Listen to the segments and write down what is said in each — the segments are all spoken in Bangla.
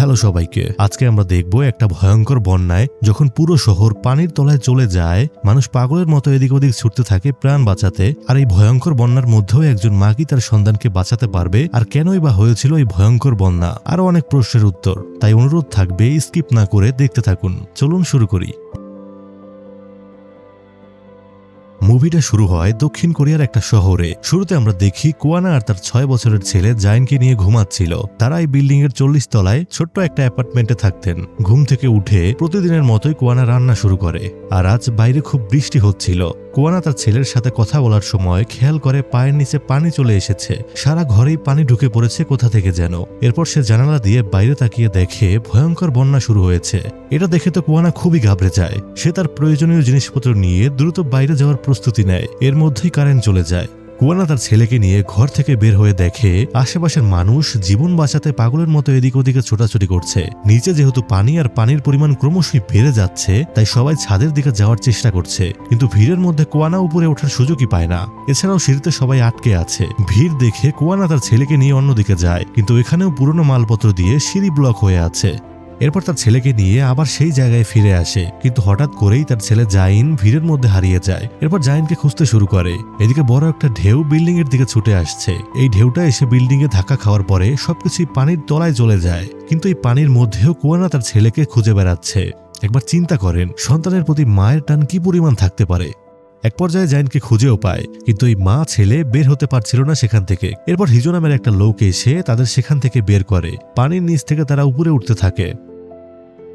হ্যালো সবাইকে। আজকে আমরা দেখব একটা ভয়ঙ্কর বন্যায় যখন পুরো শহর পানির তলায় চলে যায়, মানুষ পাগলের মতো এদিক ওদিক ছুটতে থাকে প্রাণ বাঁচাতে, আর এই ভয়ঙ্কর বন্যার মধ্যেও একজন মা কি তার সন্তানকে বাঁচাতে পারবে, আর কেনই বা হয়েছিল এই ভয়ঙ্কর বন্যা? আরও অনেক প্রশ্নের উত্তর, তাই অনুরোধ থাকবে, স্কিপ না করে দেখতে থাকুন। চলুন শুরু করি। মুভিটা শুরু হয় দক্ষিণ কোরিয়ার একটা শহরে। শুরুতে আমরা দেখি কুয়ানা আর তার ছয় বছরের ছেলে জায়নকে নিয়ে ঘুমাচ্ছিল। তারা এই বিল্ডিং এর চল্লিশ তলায় ছোট্ট একটা অ্যাপার্টমেন্টে থাকতেন। ঘুম থেকে উঠে প্রতিদিনের মতোই কুয়ানা রান্না শুরু করে। আর আজ বাইরে খুব বৃষ্টি হচ্ছিল। কুয়ানা তার ছেলের সাথে কথা বলার সময় খেয়াল করে পায়ের নিচে পানি চলে এসেছে। সারা ঘরেই পানি ঢুকে পড়েছে কোথা থেকে যেন। এরপর সে জানালা দিয়ে বাইরে তাকিয়ে দেখে ভয়ঙ্কর বন্যা শুরু হয়েছে। এটা দেখে তো কুয়ানা খুবই ঘাবড়ে যায়। সে তার প্রয়োজনীয় জিনিসপত্র নিয়ে দ্রুত বাইরে যাওয়ার প্রস্তুতি নেয়। এর মধ্যেই কারেন্ট চলে যায়। কুয়ানা তার ছেলেকে নিয়ে ঘর থেকে বের হয়ে দেখে আশেপাশের মানুষ জীবন বাঁচাতে পাগলের মতো এদিক ওদিকে ছোটাছুটি করছে। নিচে যেহেতু পানি আর পানির পরিমাণ ক্রমশই বেড়ে যাচ্ছে, তাই সবাই ছাদের দিকে যাওয়ার চেষ্টা করছে। কিন্তু ভিড়ের মধ্যে কুয়ানা উপরে ওঠার সুযোগই পায় না। এছাড়াও সিঁড়িতে সবাই আটকে আছে। ভিড় দেখে কুয়ানা তার ছেলেকে নিয়ে অন্যদিকে যায়। কিন্তু এখানেও পুরনো মালপত্র দিয়ে সিঁড়ি ব্লক হয়ে আছে। এরপর তার ছেলেকে নিয়ে আবার সেই জায়গায় ফিরে আসে। কিন্তু হঠাৎ করেই তার ছেলে জাইন ভিড়ের মধ্যে হারিয়ে যায়। এরপর জাইনকে খুঁজতে শুরু করে। এদিকে বড় একটা ঢেউ বিল্ডিং এর দিকে ছুটে আসছে। এই ঢেউটা এসে বিল্ডিং এ ধাক্কা খাওয়ার পরে সবকিছুই পানির তলায় চলে যায়। কিন্তু এই পানির মধ্যেও কুয়ানা তার ছেলেকে খুঁজে বেড়াচ্ছে। একবার চিন্তা করেন, সন্তানের প্রতি মায়ের টান কি পরিমাণ থাকতে পারে? এক পর্যায়ে জাইনকে খুঁজেও পায়, কিন্তু এই মা ছেলে বের হতে পারছিল না সেখান থেকে। এরপর হিজো নামের একটা লোক এসে তাদের সেখান থেকে বের করে। পানির নিচ থেকে তারা উপরে উঠতে থাকে।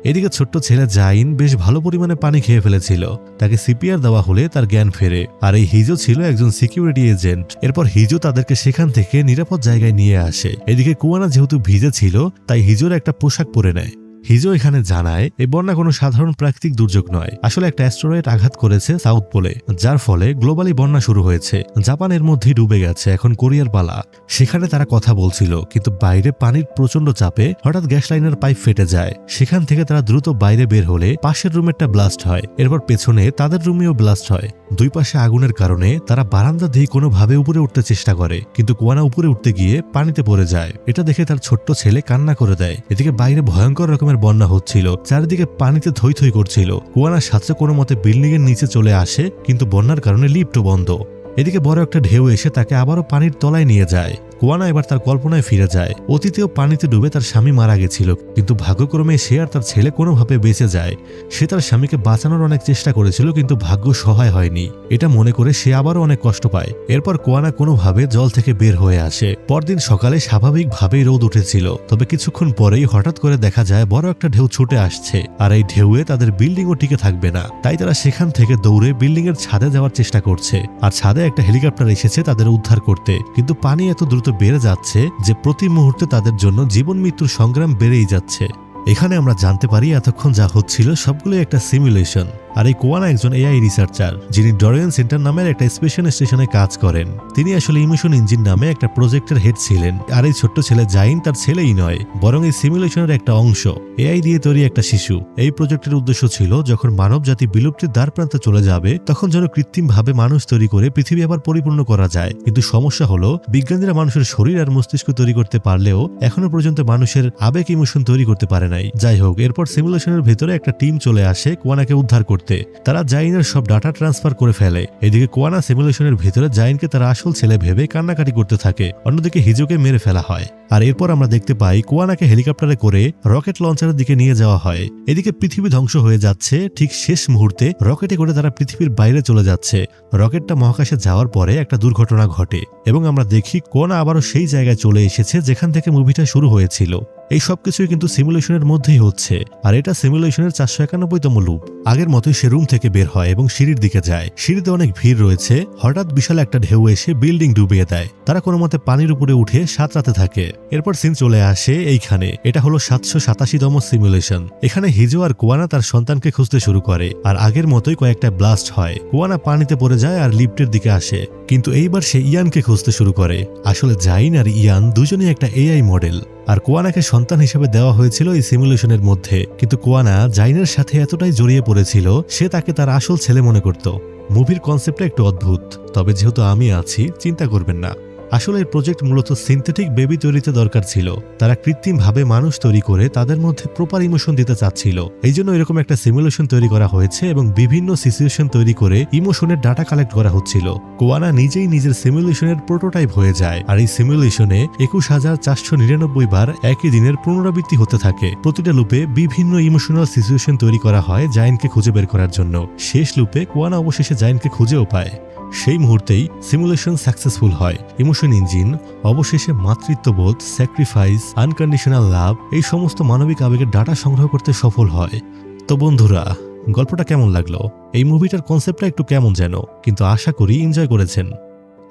এদিকে ছোট্ট ছেলে জাইন বেশ ভালো পরিমাণে পানি খেয়ে ফেলেছিল। তাকে সিপিআর দেওয়া হলে তার জ্ঞান ফেরে। আর এই হিজো ছিল একজন সিকিউরিটি এজেন্ট। এরপর হিজো তাদেরকে সেখান থেকে নিরাপদ জায়গায় নিয়ে আসে। এদিকে কুয়ানা যেহেতু ভিজে ছিল, তাই হিজোর একটা পোশাক পরে নেয়। হিজো এখানে জানায়, এই বন্যা কোনো সাধারণ প্রাকৃতিক দুর্যোগ নয়। আসলে একটা অ্যাস্ট্রয়েড আঘাত করেছে সাউথ পোলে, যার ফলে গ্লোবালি বন্যা শুরু হয়েছে। জাপানের মধ্যেই ডুবে গেছে, এখন কোরিয়ার পালা। সেখানে তারা কথা বলছিল, কিন্তু বাইরে পানির প্রচণ্ড চাপে হঠাৎ গ্যাস লাইনের পাইপ ফেটে যায়। সেখান থেকে তারা দ্রুত বাইরে বের হলে পাশের রুমেরটা ব্লাস্ট হয়। এরপর পেছনে তাদের রুমেও ব্লাস্ট হয়। দুই পাশে আগুনের কারণে তারা বারান্দা দিয়ে কোনোভাবে উপরে উঠতে চেষ্টা করে, কিন্তু কুয়ানা উপরে উঠতে গিয়ে পানিতে পড়ে যায়। এটা দেখে তার ছোট্ট ছেলে কান্না করে দেয়। এদিকে বাইরে ভয়ঙ্কর রকমের বন্যা হচ্ছিল, চারিদিকে পানিতে থই থই করছিল। কুয়ানার সাথে কোনো মতে বিল্ডিং এর নিচে চলে আসে, কিন্তু বন্যার কারণে লিফটও বন্ধ। এদিকে বড় একটা ঢেউ এসে তাকে আবারও পানির তলায় নিয়ে যায়। কুয়ানা এবার তার কল্পনায় ফিরে যায়। অতীতেও পানিতে ডুবে তার স্বামী মারা গেছিল, কিন্তু ভাগ্যক্রমে সে আর তার ছেলে কোনোভাবে বেঁচে যায়। সে তার স্বামীকে বাঁচানোর অনেক চেষ্টা করেছিল, কিন্তু ভাগ্য সহায় হয়নি। এটা মনে করে সে আবারও অনেক কষ্ট পায়। এরপর কোয়ানা কোনোভাবে জল থেকে বের হয়ে আসে। পরদিন সকালে স্বাভাবিকভাবেই রোদ উঠেছিল, তবে কিছুক্ষণ পরেই হঠাৎ করে দেখা যায় বড় একটা ঢেউ ছুটে আসছে, আর এই ঢেউয়ে তাদের বিল্ডিংও টিকে থাকবে না। তাই তারা সেখান থেকে দৌড়ে বিল্ডিং এর ছাদে যাওয়ার চেষ্টা করছে, আর ছাদে একটা হেলিকপ্টার এসেছে তাদের উদ্ধার করতে, কিন্তু পানি এত দ্রুত বেড়ে যাচ্ছে যে প্রতি মুহূর্তে তাদের জন্য জীবন মৃত্যুর সংগ্রাম বেড়েই যাচ্ছে। এখানে আমরা জানতে পারি এতক্ষণ যা হচ্ছিল সবগুলোই একটা সিমুলেশন আর এই কোয়ানা একজন এআই রিসার্চার যিনি ডরিয়ান সেন্টার নামের একটা স্পেশাল স্টেশনে কাজ করেন। তিনি আসলে ইমিশন ইঞ্জিন নামে একটা প্রজেক্টের হেড ছিলেন। আর এই ছোট্ট ছেলে জাইন তার ছেলেই নয়, বরং এই সিমুলেশনের একটা অংশ। এআই দিয়ে তৈরি একটা শিশু। এই প্রজেক্টের উদ্দেশ্য ছিল, যখন মানব জাতি বিলুপ্তির দ্বার প্রান্তে চলে যাবে, তখন যেন কৃত্রিমভাবে মানুষ তৈরি করে পৃথিবী আবার পরিপূর্ণ করা যায়। কিন্তু সমস্যা হলো, বিজ্ঞানীরা মানুষের শরীর আর মস্তিষ্ক তৈরি করতে পারলেও এখনও পর্যন্ত মানুষের আবেগ ইমোশন তৈরি করতে পারে নাই। যাই হোক, এরপর সিমুলেশনের ভেতরে একটা টিম চলে আসে কোয়ানাকে উদ্ধার করতে। তারা জাইনের সব ডাটা ট্রান্সফার করে ফেলে। এদিকে কোয়ানা সিমুলেশনের ভেতরে জাইনকে তারা আসল ছেলে ভেবে কান্নাকাটি করতে থাকে। অন্যদিকে হিজোকে মেরে ফেলা হয়। আর এরপর আমরা দেখতে পাই কোয়ানাকে হেলিকপ্টারে করে রকেট লঞ্চারের দিকে নিয়ে যাওয়া হয়। এদিকে পৃথিবী ধ্বংস হয়ে যাচ্ছে, ঠিক শেষ মুহূর্তে রকেটে করে তারা পৃথিবীর বাইরে চলে যাচ্ছে। রকেটটা মহাকাশে যাওয়ার পরে একটা দুর্ঘটনা ঘটে এবং আমরা দেখি কোয়ানা আবারও সেই জায়গায় চলে এসেছে যেখান থেকে মুভিটা শুরু হয়েছিল। এই সবকিছুই কিন্তু সিমুলেশনের মধ্যেই হচ্ছে, আর এটা সিমুলেশনের চারশো একানব্বইতম লুপ। আগের মতোই সে রুম থেকে বের হয় এবং সিঁড়ির দিকে যায়। সিঁড়িতে অনেক ভিড় রয়েছে, হঠাৎ বিশাল একটা ঢেউ এসে বিল্ডিং ডুবিয়ে দেয়। তারা কোনো মতে পানির উপরে উঠে সাঁতরাতে থাকে। এরপর সিন চলে আসে এইখানে। এটা হলো সাতশো সাতাশিতম সিমুলেশন। এখানে হিজো আর কুয়ানা তার সন্তানকে খুঁজতে শুরু করে, আর আগের মতোই কয়েকটা ব্লাস্ট হয়। কুয়ানা পানিতে পড়ে যায় আর লিফটের দিকে আসে। কিন্তু এইবার সে ইয়ানকে খুঁজতে শুরু করে। আসলে জাইন আর ইয়ান দুজনেই একটা এআই মডেল। আর কোয়ানাকে সন্তান হিসেবে দেওয়া হয়েছিল এই সিমুলেশনের মধ্যে। কিন্তু কোয়ানা জাইনের সাথে এতটাই জড়িয়ে পড়েছিল, সে তাকে তার আসল ছেলে মনে করত। মুভির কনসেপ্টটা একটু অদ্ভুত। তবে যেহেতু আমি আছি, চিন্তা করবেন না। আসলে এই প্রজেক্ট মূলত সিনথেটিক বেবি তৈরিতে দরকার ছিল। তারা কৃত্রিমভাবে মানুষ তৈরি করে তাদের মধ্যে প্রপার ইমোশন দিতে চাচ্ছিল। এই জন্য এরকম একটা সিমুলেশন তৈরি করা হয়েছে এবং বিভিন্ন সিচুয়েশন তৈরি করে ইমোশনের ডাটা কালেক্ট করা হচ্ছিল। কোয়ানা নিজেই নিজের সিমুলেশনের প্রোটোটাইপ হয়ে যায় আর এই সিমুলেশনে একুশ হাজার চারশো নিরানব্বই বার একই দিনের পুনরাবৃত্তি হতে থাকে। প্রতিটা লুপে বিভিন্ন ইমোশনাল সিচুয়েশন তৈরি করা হয় জাইনকে খুঁজে বের করার জন্য। শেষ লুপে কোয়ানা অবশেষে জাইনকে খুঁজেও পায়। সেই মুহূর্তেই সিমুলেশন সাকসেসফুল হয়। ইমোশন ইঞ্জিন অবশেষে মাতৃত্ববোধ স্যাক্রিফাইস আনকন্ডিশনাল লাভ এই সমস্ত মানবিক আবেগের ডাটা সংগ্রহ করতে সফল হয়। তো বন্ধুরা, গল্পটা কেমন লাগল? এই মুভিটার কনসেপ্টটা একটু কেমন যেন, কিন্তু আশা করি এনজয় করেছেন।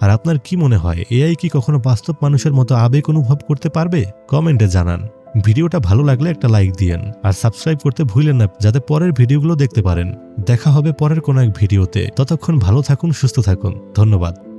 আর আপনার কি মনে হয়, এআই কি কখনো বাস্তব মানুষের মতো আবেগ অনুভব করতে পারবে? কমেন্টে জানান। ভিডিওটা ভালো লাগলে একটা লাইক দিয়েন আর সাবস্ক্রাইব করতে ভুলেন না যাতে পরের ভিডিওগুলো দেখতে পারেন। দেখা হবে পরের কোনো এক ভিডিওতে। ততক্ষণ ভালো থাকুন, সুস্থ থাকুন। ধন্যবাদ।